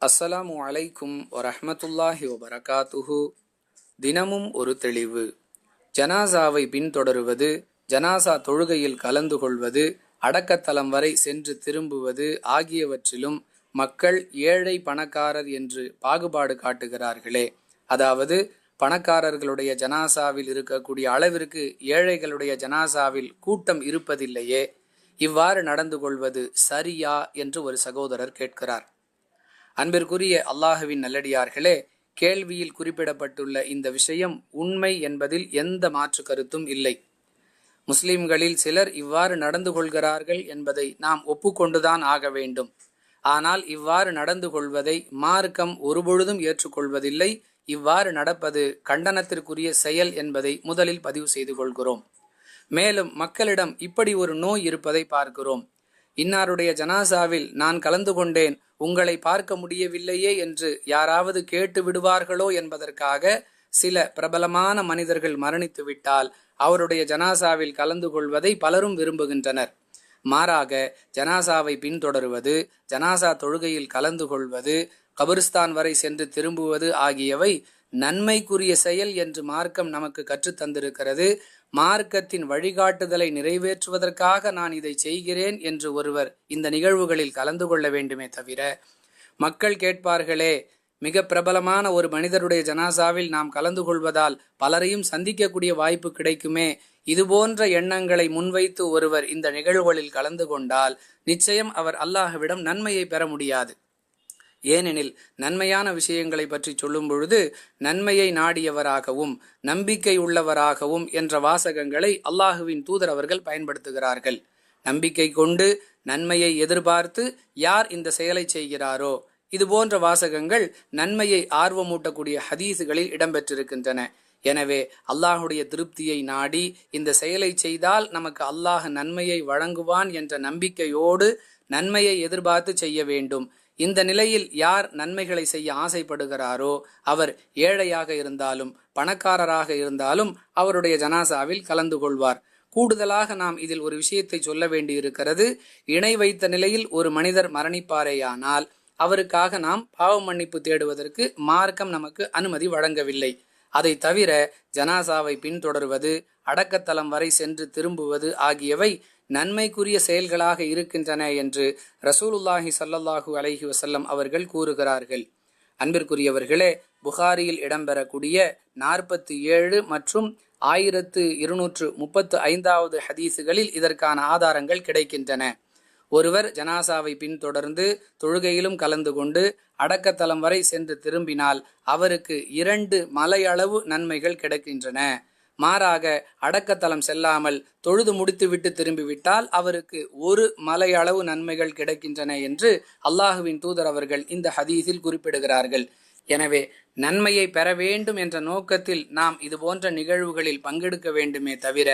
அஸ்ஸலாமு அலைக்கும் வரஹமத்துல்லாஹி வபரகாத்துஹு. தினமும் ஒரு தெளிவு. ஜனாசாவை பின்தொடருவது ஜனாசா தொழுகையில் கலந்து கொள்வது அடக்கத்தலம் வரை சென்று திரும்புவது ஆகியவற்றிலும் மக்கள் ஏழை பணக்காரர் என்று பாகுபாடு காட்டுகிறார்களே. அதாவது பணக்காரர்களுடைய ஜனாசாவில் இருக்கக்கூடிய அளவிற்கு ஏழைகளுடைய ஜனாசாவில் கூட்டம் இருப்பதில்லையே. இவ்வாறு நடந்து கொள்வது சரியா என்று ஒரு சகோதரர் கேட்கிறார். அன்பிற்குரிய அல்லாஹுவின் நல்லடியார்களே கேள்வியில் குறிப்பிடப்பட்டுள்ள இந்த விஷயம் உண்மை என்பதில் எந்த மாற்று கருத்தும் இல்லை. முஸ்லிம்களில் சிலர் இவ்வாறு நடந்து கொள்கிறார்கள் என்பதை நாம் ஒப்புக்கொண்டுதான் ஆக வேண்டும். ஆனால் இவ்வாறு நடந்து கொள்வதை மார்க்கம் ஒருபொழுதும் ஏற்றுக்கொள்வதில்லை. இவ்வாறு நடப்பது கண்டனத்திற்குரிய செயல் என்பதை முதலில் பதிவு செய்து கொள்கிறோம். மேலும் மக்களிடம் இப்படி ஒரு நோய் இருப்பதை பார்க்கிறோம். இன்னாருடைய ஜனாசாவில் நான் கலந்து கொண்டேன். உங்களை பார்க்க முடியவில்லையே என்று யாராவது கேட்டு விடுவார்களோ என்பதற்காக சில பிரபலமான மனிதர்கள் மரணித்துவிட்டால் அவருடைய ஜனாசாவில் கலந்து கொள்வதை பலரும் விரும்புகின்றனர். மாறாக ஜனாசாவை பின்தொடருவது ஜனாசா தொழுகையில் கலந்து கொள்வது கபிரிஸ்தான் வரை சென்று திரும்புவது ஆகியவை நன்மைக்குரிய செயல் என்று மார்க்கம் நமக்கு கற்றுத்தந்திருக்கிறது மார்க்கத்தின் வழிகாட்டுதலை நிறைவேற்றுவதற்காக நான் இதை செய்கிறேன் என்று ஒருவர் இந்த நிகழ்வுகளில் கலந்து கொள்ள வேண்டுமே தவிர மக்கள் கேட்பார்களே மிக பிரபலமான ஒரு மனிதருடைய ஜனாசாவில் நாம் கலந்து கொள்வதால் பலரையும் சந்திக்கக்கூடிய வாய்ப்பு கிடைக்குமே இதுபோன்ற எண்ணங்களை முன்வைத்து ஒருவர் இந்த நிகழ்வுகளில் கலந்து கொண்டால் நிச்சயம் அவர் அல்லாஹ்விடம் நன்மையை பெற முடியாது. ஏனெனில் நன்மையான விஷயங்களை பற்றி சொல்லும் பொழுது நன்மையை நாடியவராகவும் நம்பிக்கை உள்ளவராகவும் என்ற வாசகங்களை அல்லாஹுவின் தூதர் அவர்கள் பயன்படுத்துகிறார்கள். நம்பிக்கை கொண்டு நன்மையை எதிர்பார்த்து யார் இந்த செயலை செய்கிறாரோ இது போன்ற வாசகங்கள் நன்மையை ஆர்வமூட்டக்கூடிய ஹதீஸுகளில் இடம்பெற்றிருக்கின்றன. எனவே அல்லாஹுடைய திருப்தியை நாடி இந்த செயலை செய்தால் நமக்கு அல்லாஹ் நன்மையை வழங்குவான் என்ற நம்பிக்கையோடு நன்மையை எதிர்பார்த்து செய்ய வேண்டும். இந்த நிலையில் யார் நன்மைகளை செய்ய ஆசைப்படுகிறாரோ அவர் ஏழையாக இருந்தாலும் பணக்காரராக இருந்தாலும் அவருடைய ஜனாசாவில் கலந்து கொள்வார். கூடுதலாக நாம் இதில் ஒரு விஷயத்தை சொல்ல வேண்டியிருக்கிறது. இணை வைத்த நிலையில் ஒரு மனிதர் மரணிப்பாரேயானால் அவருக்காக நாம் பாவ மன்னிப்பு தேடுவதற்கு மார்க்கம் நமக்கு அனுமதி வழங்கவில்லை. அதை தவிர ஜனாசாவை பின்தொடர்வது அடக்கத்தலம் வரை சென்று திரும்புவது ஆகியவை நன்மைக்குரிய செயல்களாக இருக்கின்றன என்று ரசூலுல்லாஹி சல்லல்லாஹூ அலஹி வசல்லம் அவர்கள் கூறுகிறார்கள். அன்பிற்குரியவர்களே புகாரியில் இடம்பெறக்கூடிய நாற்பத்தி ஏழு மற்றும் ஆயிரத்து இருநூற்று முப்பத்து ஐந்தாவது ஹதீஸுகளில் இதற்கான ஆதாரங்கள் கிடைக்கின்றன. ஒருவர் ஜனாசாவை பின்தொடர்ந்து தொழுகையிலும் கலந்து கொண்டு அடக்கத்தலம் வரை சென்று திரும்பினால் அவருக்கு இரண்டு மலையளவு நன்மைகள் கிடைக்கின்றன. மாறாக அடக்கத்தலம் செல்லாமல் தொழுது முடித்துவிட்டு திரும்பிவிட்டால் அவருக்கு ஒரு மலையளவு நன்மைகள் கிடைக்கின்றன என்று அல்லாஹுவின் தூதர் அவர்கள் இந்த ஹதீஸில் குறிப்பிடுகிறார்கள். எனவே நன்மையை பெற வேண்டும் என்ற நோக்கத்தில் நாம் இது போன்ற நிகழ்வுகளில் பங்கெடுக்க வேண்டுமே தவிர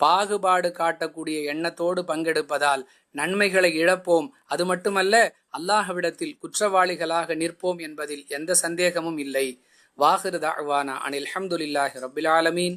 பாகுபாடு காட்டக்கூடிய எண்ணத்தோடு பங்கெடுப்பதால் நன்மைகளை இழப்போம். அது மட்டுமல்ல அல்லாஹ்விடத்தில் குற்றவாளிகளாக நிற்போம் என்பதில் எந்த சந்தேகமும் இல்லை. வாஹிர் தாழ்வானா அனில் அஹமதுல்லாஹி ரபில் ஆலமீன்.